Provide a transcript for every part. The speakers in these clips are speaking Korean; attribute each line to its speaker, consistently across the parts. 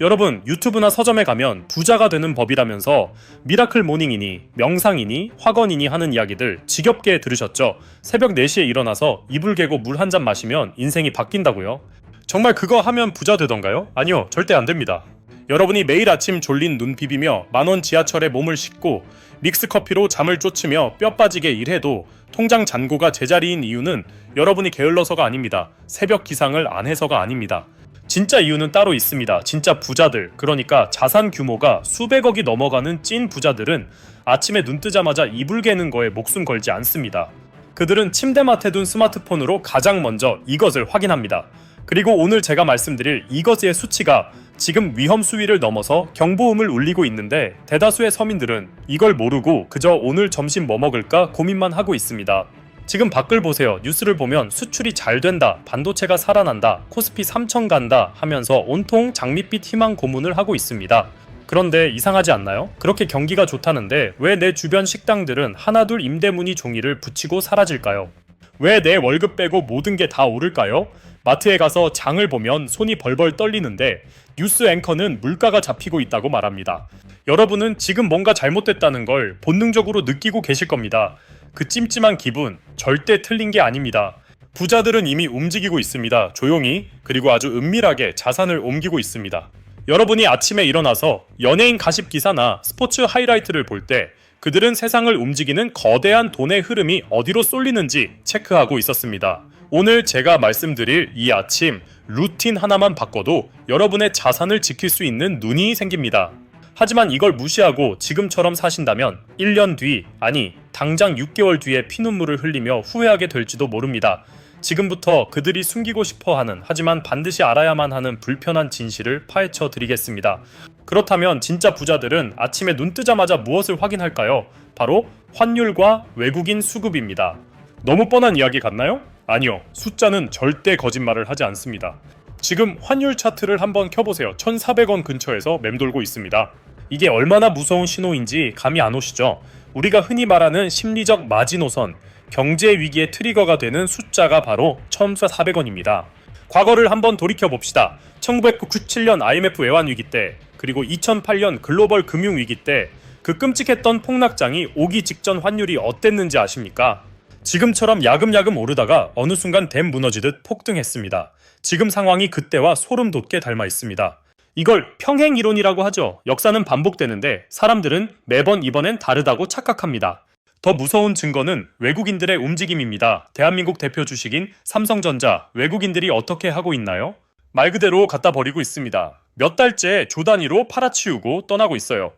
Speaker 1: 여러분 유튜브나 서점에 가면 부자가 되는 법이라면서 미라클 모닝이니 명상이니 화건이니 하는 이야기들 지겹게 들으셨죠? 새벽 4시에 일어나서 이불 개고 물 한 잔 마시면 인생이 바뀐다고요? 정말 그거 하면 부자 되던가요? 아니요 절대 안 됩니다. 여러분이 매일 아침 졸린 눈 비비며 만원 지하철에 몸을 싣고 믹스커피로 잠을 쫓으며 뼈 빠지게 일해도 통장 잔고가 제자리인 이유는 여러분이 게을러서가 아닙니다. 새벽 기상을 안 해서가 아닙니다. 진짜 이유는 따로 있습니다. 진짜 부자들, 그러니까 자산 규모가 수백억이 넘어가는 찐 부자들은 아침에 눈 뜨자마자 이불 개는 거에 목숨 걸지 않습니다. 그들은 침대맡에 둔 스마트폰으로 가장 먼저 이것을 확인합니다. 그리고 오늘 제가 말씀드릴 이것의 수치가 지금 위험 수위를 넘어서 경보음을 울리고 있는데 대다수의 서민들은 이걸 모르고 그저 오늘 점심 뭐 먹을까 고민만 하고 있습니다. 지금 밖을 보세요. 뉴스를 보면 수출이 잘 된다, 반도체가 살아난다, 코스피 3천 간다 하면서 온통 장밋빛 희망 고문을 하고 있습니다. 그런데 이상하지 않나요? 그렇게 경기가 좋다는데 왜 내 주변 식당들은 하나둘 임대문의 종이를 붙이고 사라질까요? 왜 내 월급 빼고 모든 게 다 오를까요? 마트에 가서 장을 보면 손이 벌벌 떨리는데 뉴스 앵커는 물가가 잡히고 있다고 말합니다. 여러분은 지금 뭔가 잘못됐다는 걸 본능적으로 느끼고 계실 겁니다. 그 찜찜한 기분 절대 틀린 게 아닙니다. 부자들은 이미 움직이고 있습니다. 조용히 그리고 아주 은밀하게 자산을 옮기고 있습니다. 여러분이 아침에 일어나서 연예인 가십 기사나 스포츠 하이라이트를 볼 때 그들은 세상을 움직이는 거대한 돈의 흐름이 어디로 쏠리는지 체크하고 있었습니다. 오늘 제가 말씀드릴 이 아침 루틴 하나만 바꿔도 여러분의 자산을 지킬 수 있는 눈이 생깁니다. 하지만 이걸 무시하고 지금처럼 사신다면 1년 뒤, 아니, 당장 6개월 뒤에 피눈물을 흘리며 후회하게 될지도 모릅니다. 지금부터 그들이 숨기고 싶어 하는, 하지만 반드시 알아야만 하는 불편한 진실을 파헤쳐 드리겠습니다. 그렇다면 진짜 부자들은 아침에 눈 뜨자마자 무엇을 확인할까요? 바로 환율과 외국인 수급입니다. 너무 뻔한 이야기 같나요? 아니요. 숫자는 절대 거짓말을 하지 않습니다. 지금 환율 차트를 한번 켜보세요. 1,400원 근처에서 맴돌고 있습니다. 이게 얼마나 무서운 신호인지 감이 안 오시죠? 우리가 흔히 말하는 심리적 마지노선, 경제 위기의 트리거가 되는 숫자가 바로 1,400원입니다. 과거를 한번 돌이켜 봅시다. 1997년 IMF 외환 위기 때, 그리고 2008년 글로벌 금융 위기 때 그 끔찍했던 폭락장이 오기 직전 환율이 어땠는지 아십니까? 지금처럼 야금야금 오르다가 어느 순간 댐 무너지듯 폭등했습니다. 지금 상황이 그때와 소름 돋게 닮아 있습니다. 이걸 평행 이론이라고 하죠. 역사는 반복되는데 사람들은 매번 이번엔 다르다고 착각합니다. 더 무서운 증거는 외국인들의 움직임입니다. 대한민국 대표 주식인 삼성전자 외국인들이 어떻게 하고 있나요? 말 그대로 갖다 버리고 있습니다. 몇 달째 조 단위로 팔아치우고 떠나고 있어요.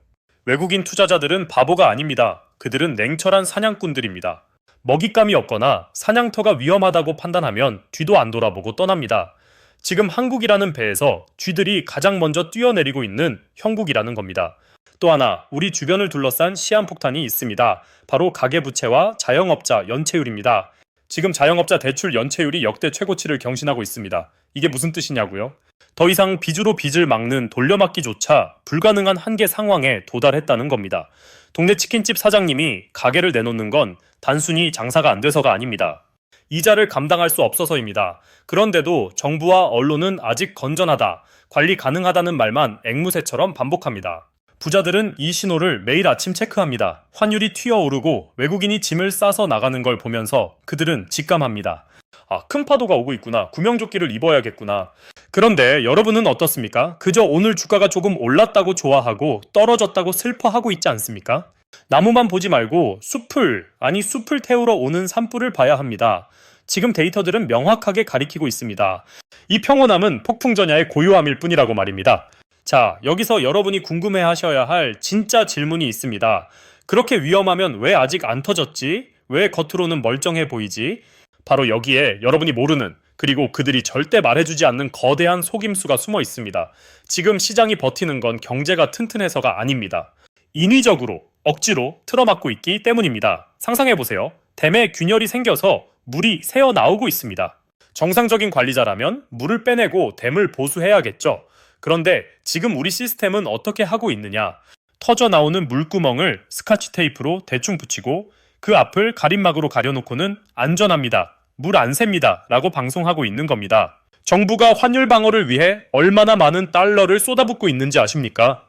Speaker 1: 외국인 투자자들은 바보가 아닙니다. 그들은 냉철한 사냥꾼들입니다. 먹잇감이 없거나 사냥터가 위험하다고 판단하면 뒤도 안 돌아보고 떠납니다. 지금 한국이라는 배에서 쥐들이 가장 먼저 뛰어내리고 있는 형국이라는 겁니다. 또 하나 우리 주변을 둘러싼 시한폭탄이 있습니다. 바로 가계부채와 자영업자 연체율입니다. 지금 자영업자 대출 연체율이 역대 최고치를 경신하고 있습니다. 이게 무슨 뜻이냐고요? 더 이상 빚으로 빚을 막는 돌려막기조차 불가능한 한계 상황에 도달했다는 겁니다. 동네 치킨집 사장님이 가게를 내놓는 건 단순히 장사가 안 돼서가 아닙니다. 이자를 감당할 수 없어서입니다. 그런데도 정부와 언론은 아직 건전하다, 관리 가능하다는 말만 앵무새처럼 반복합니다. 부자들은 이 신호를 매일 아침 체크합니다. 환율이 튀어오르고 외국인이 짐을 싸서 나가는 걸 보면서 그들은 직감합니다. 아, 큰 파도가 오고 있구나. 구명조끼를 입어야겠구나. 그런데 여러분은 어떻습니까? 그저 오늘 주가가 조금 올랐다고 좋아하고 떨어졌다고 슬퍼하고 있지 않습니까? 나무만 보지 말고 숲을, 아니 숲을 태우러 오는 산불을 봐야 합니다. 지금 데이터들은 명확하게 가리키고 있습니다. 이 평온함은 폭풍전야의 고요함일 뿐이라고 말입니다. 자, 여기서 여러분이 궁금해 하셔야 할 진짜 질문이 있습니다. 그렇게 위험하면 왜 아직 안 터졌지? 왜 겉으로는 멀쩡해 보이지? 바로 여기에 여러분이 모르는 그리고 그들이 절대 말해주지 않는 거대한 속임수가 숨어 있습니다. 지금 시장이 버티는 건 경제가 튼튼해서가 아닙니다. 인위적으로, 억지로 틀어막고 있기 때문입니다. 상상해보세요. 댐에 균열이 생겨서 물이 새어 나오고 있습니다. 정상적인 관리자라면 물을 빼내고 댐을 보수해야겠죠. 그런데 지금 우리 시스템은 어떻게 하고 있느냐? 터져 나오는 물구멍을 스카치 테이프로 대충 붙이고 그 앞을 가림막으로 가려놓고는 안전합니다. 물 안 셉니다. 라고 방송하고 있는 겁니다. 정부가 환율 방어를 위해 얼마나 많은 달러를 쏟아붓고 있는지 아십니까?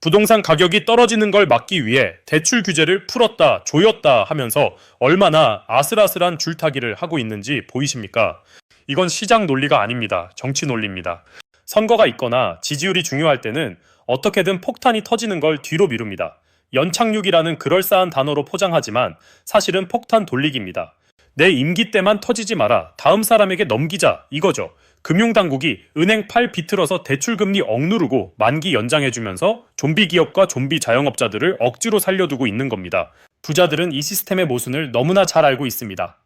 Speaker 1: 부동산 가격이 떨어지는 걸 막기 위해 대출 규제를 풀었다, 조였다 하면서 얼마나 아슬아슬한 줄타기를 하고 있는지 보이십니까? 이건 시장 논리가 아닙니다. 정치 논리입니다. 선거가 있거나 지지율이 중요할 때는 어떻게든 폭탄이 터지는 걸 뒤로 미룹니다. 연착륙이라는 그럴싸한 단어로 포장하지만 사실은 폭탄 돌리기입니다. 내 임기 때만 터지지 마라. 다음 사람에게 넘기자. 이거죠. 금융당국이 은행 팔 비틀어서 대출금리 억누르고 만기 연장해주면서 좀비 기업과 좀비 자영업자들을 억지로 살려두고 있는 겁니다. 부자들은 이 시스템의 모순을 너무나 잘 알고 있습니다.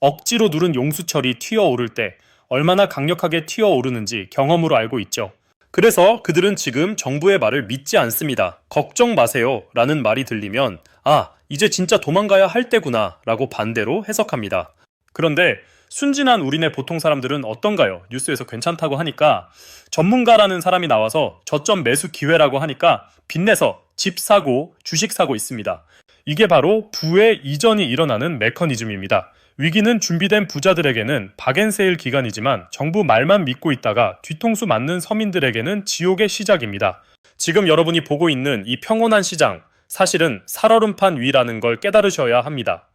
Speaker 1: 억지로 누른 용수철이 튀어오를 때 얼마나 강력하게 튀어오르는지 경험으로 알고 있죠. 그래서 그들은 지금 정부의 말을 믿지 않습니다. 걱정 마세요. 라는 말이 들리면, 아, 이제 진짜 도망가야 할 때구나. 라고 반대로 해석합니다. 그런데 순진한 우리네 보통 사람들은 어떤가요? 뉴스에서 괜찮다고 하니까 전문가라는 사람이 나와서 저점 매수 기회라고 하니까 빚내서 집 사고 주식 사고 있습니다. 이게 바로 부의 이전이 일어나는 메커니즘입니다. 위기는 준비된 부자들에게는 박앤세일 기간이지만 정부 말만 믿고 있다가 뒤통수 맞는 서민들에게는 지옥의 시작입니다. 지금 여러분이 보고 있는 이 평온한 시장, 사실은 살얼음판 위라는 걸 깨달으셔야 합니다.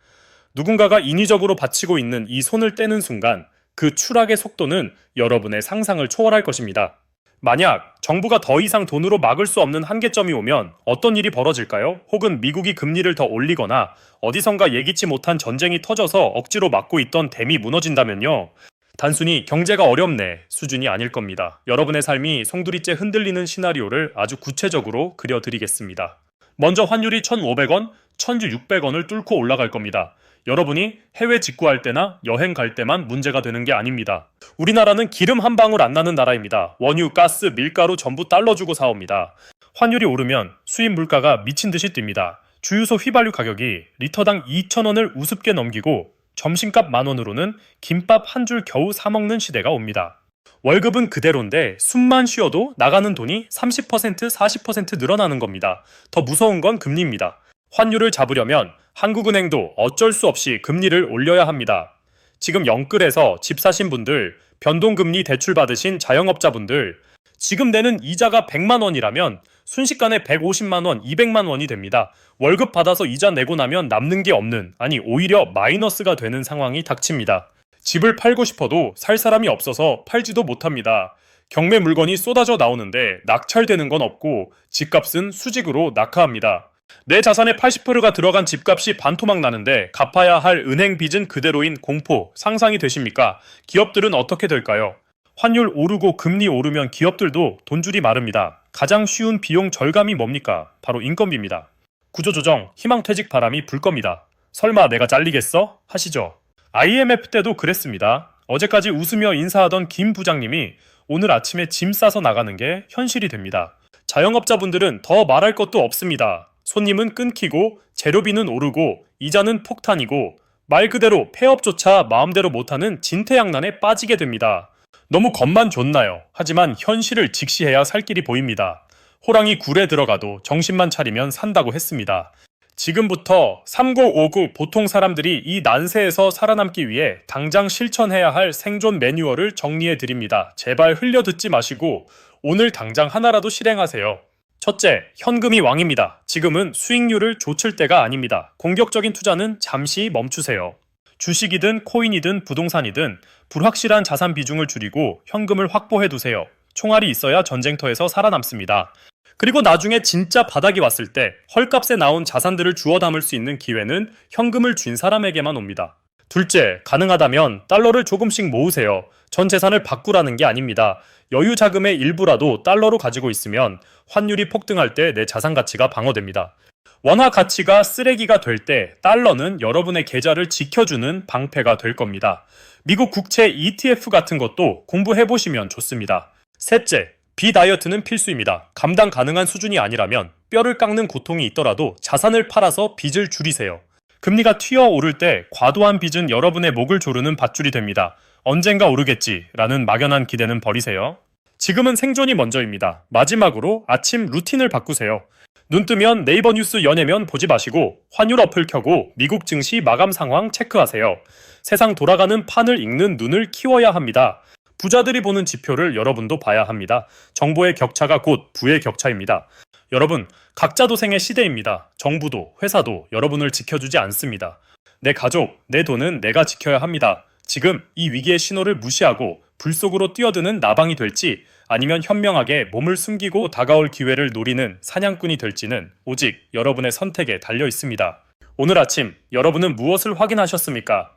Speaker 1: 누군가가 인위적으로 바치고 있는 이 손을 떼는 순간 그 추락의 속도는 여러분의 상상을 초월할 것입니다. 만약 정부가 더 이상 돈으로 막을 수 없는 한계점이 오면 어떤 일이 벌어질까요? 혹은 미국이 금리를 더 올리거나 어디선가 예기치 못한 전쟁이 터져서 억지로 막고 있던 댐이 무너진다면요. 단순히 경제가 어렵네 수준이 아닐 겁니다. 여러분의 삶이 송두리째 흔들리는 시나리오를 아주 구체적으로 그려드리겠습니다. 먼저 환율이 1,500원, 1,600원을 뚫고 올라갈 겁니다. 여러분이 해외 직구할 때나 여행 갈 때만 문제가 되는 게 아닙니다. 우리나라는 기름 한 방울 안 나는 나라입니다. 원유, 가스, 밀가루 전부 달러 주고 사옵니다. 환율이 오르면 수입 물가가 미친 듯이 뜁니다. 주유소 휘발유 가격이 리터당 2,000원을 우습게 넘기고 점심값 만 원으로는 김밥 한 줄 겨우 사 먹는 시대가 옵니다. 월급은 그대로인데 숨만 쉬어도 나가는 돈이 30% 40% 늘어나는 겁니다. 더 무서운 건 금리입니다. 환율을 잡으려면 한국은행도 어쩔 수 없이 금리를 올려야 합니다. 지금 영끌에서 집 사신 분들, 변동금리 대출 받으신 자영업자분들, 지금 내는 이자가 100만 원이라면 순식간에 150만 원, 200만 원이 됩니다. 월급 받아서 이자 내고 나면 남는 게 없는, 아니 오히려 마이너스가 되는 상황이 닥칩니다. 집을 팔고 싶어도 살 사람이 없어서 팔지도 못합니다. 경매 물건이 쏟아져 나오는데 낙찰되는 건 없고 집값은 수직으로 낙하합니다. 내 자산의 80%가 들어간 집값이 반토막 나는데 갚아야 할 은행 빚은 그대로인 공포, 상상이 되십니까? 기업들은 어떻게 될까요? 환율 오르고 금리 오르면 기업들도 돈줄이 마릅니다. 가장 쉬운 비용 절감이 뭡니까? 바로 인건비입니다. 구조조정, 희망퇴직 바람이 불 겁니다. 설마 내가 잘리겠어? 하시죠. IMF 때도 그랬습니다. 어제까지 웃으며 인사하던 김 부장님이 오늘 아침에 짐 싸서 나가는 게 현실이 됩니다. 자영업자분들은 더 말할 것도 없습니다. 손님은 끊기고 재료비는 오르고 이자는 폭탄이고 말 그대로 폐업조차 마음대로 못하는 진퇴양난에 빠지게 됩니다. 너무 겉만 좋나요? 하지만 현실을 직시해야 살 길이 보입니다. 호랑이 굴에 들어가도 정신만 차리면 산다고 했습니다. 지금부터 3959 보통 사람들이 이 난세에서 살아남기 위해 당장 실천해야 할 생존 매뉴얼을 정리해 드립니다. 제발 흘려 듣지 마시고 오늘 당장 하나라도 실행하세요. 첫째, 현금이 왕입니다. 지금은 수익률을 좇을 때가 아닙니다. 공격적인 투자는 잠시 멈추세요. 주식이든 코인이든 부동산이든 불확실한 자산 비중을 줄이고 현금을 확보해 두세요. 총알이 있어야 전쟁터에서 살아남습니다. 그리고 나중에 진짜 바닥이 왔을 때 헐값에 나온 자산들을 주워 담을 수 있는 기회는 현금을 쥔 사람에게만 옵니다. 둘째, 가능하다면 달러를 조금씩 모으세요. 전 재산을 바꾸라는 게 아닙니다. 여유 자금의 일부라도 달러로 가지고 있으면 환율이 폭등할 때 내 자산 가치가 방어됩니다. 원화 가치가 쓰레기가 될 때 달러는 여러분의 계좌를 지켜주는 방패가 될 겁니다. 미국 국채 ETF 같은 것도 공부해 보시면 좋습니다. 셋째, 비다이어트는 필수입니다. 감당 가능한 수준이 아니라면 뼈를 깎는 고통이 있더라도 자산을 팔아서 빚을 줄이세요. 금리가 튀어 오를 때 과도한 빚은 여러분의 목을 조르는 밧줄이 됩니다. 언젠가 오르겠지라는 막연한 기대는 버리세요. 지금은 생존이 먼저입니다. 마지막으로 아침 루틴을 바꾸세요. 눈 뜨면 네이버 뉴스 연예면 보지 마시고 환율 어플 켜고 미국 증시 마감 상황 체크하세요. 세상 돌아가는 판을 읽는 눈을 키워야 합니다. 부자들이 보는 지표를 여러분도 봐야 합니다. 정보의 격차가 곧 부의 격차입니다. 여러분, 각자 도생의 시대입니다. 정부도, 회사도 여러분을 지켜주지 않습니다. 내 가족, 내 돈은 내가 지켜야 합니다. 지금 이 위기의 신호를 무시하고 불 속으로 뛰어드는 나방이 될지 아니면 현명하게 몸을 숨기고 다가올 기회를 노리는 사냥꾼이 될지는 오직 여러분의 선택에 달려 있습니다. 오늘 아침 여러분은 무엇을 확인하셨습니까?